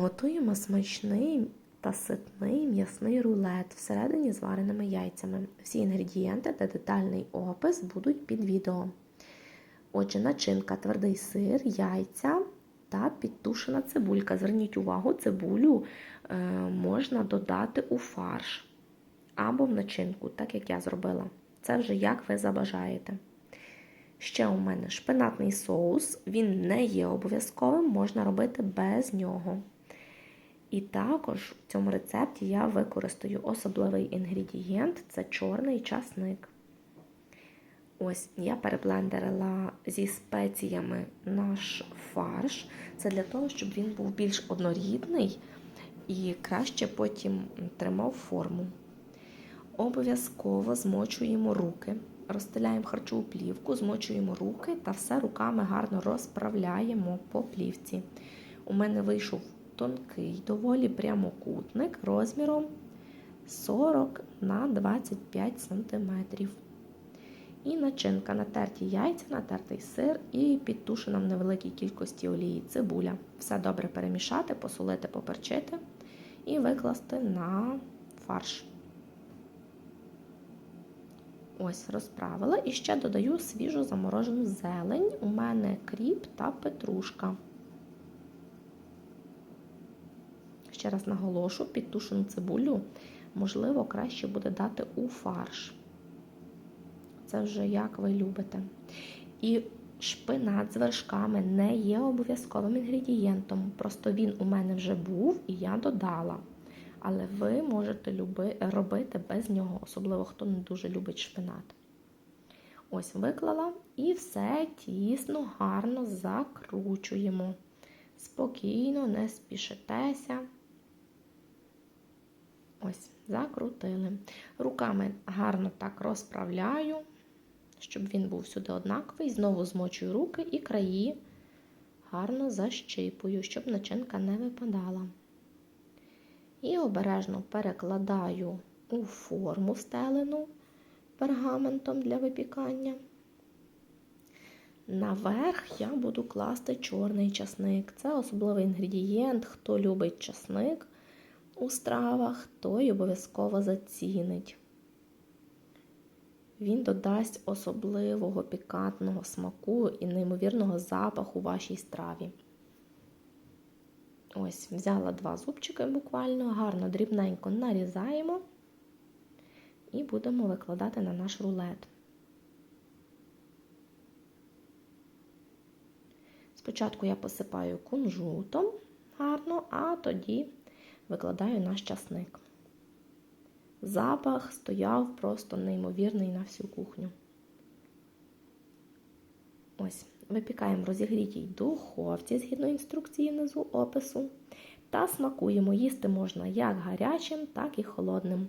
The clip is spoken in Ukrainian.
Готуємо смачний та ситний м'ясний рулет всередині з вареними яйцями. Всі інгредієнти та детальний опис будуть під відео. Отже, начинка, твердий сир, яйця та підтушена цибулька. Зверніть увагу, цибулю е, можна додати у фарш або в начинку, так як я зробила. Це вже як ви забажаєте. Ще у мене шпинатний соус, він не є обов'язковим, можна робити без нього. І також в цьому рецепті я використаю особливий інгредієнт це чорний часник. Ось я переблендерила зі спеціями наш фарш. Це для того, щоб він був більш однорідний і краще потім тримав форму. Обов'язково змочуємо руки, розстеляємо харчову плівку, змочуємо руки та все руками гарно розправляємо по плівці. У мене вийшов тонкий, доволі прямокутник розміром 40 на 25 см. І начинка натерті яйця, натертий сир і підтушена в невеликій кількості олії цибуля. Все добре перемішати, посолити, поперчити і викласти на фарш. Ось, розправила. І ще додаю свіжу заморожену зелень. У мене кріп та петрушка. Ще раз наголошу, підтушену цибулю, можливо, краще буде дати у фарш. Це вже як ви любите. І шпинат з вершками не є обов'язковим інгредієнтом. Просто він у мене вже був і я додала. Але ви можете люби, робити без нього, особливо хто не дуже любить шпинат. Ось виклала і все тісно, гарно закручуємо. Спокійно, не спішитеся. Ось, закрутили. Руками гарно так розправляю, щоб він був сюди однаковий. Знову змочую руки і краї гарно защипую, щоб начинка не випадала. І обережно перекладаю у форму стелену пергаментом для випікання. Наверх я буду класти чорний часник. Це особливий інгредієнт. Хто любить часник у стравах, той обов'язково зацінить. Він додасть особливого пікантного смаку і неймовірного запаху вашій страві. Ось, взяла два зубчики буквально, гарно, дрібненько нарізаємо і будемо викладати на наш рулет. Спочатку я посипаю кунжутом гарно, а тоді викладаю наш часник. Запах стояв просто неймовірний на всю кухню. Ось, випікаємо розігрітій духовці згідно інструкції внизу опису. Та смакуємо. Їсти можна як гарячим, так і холодним.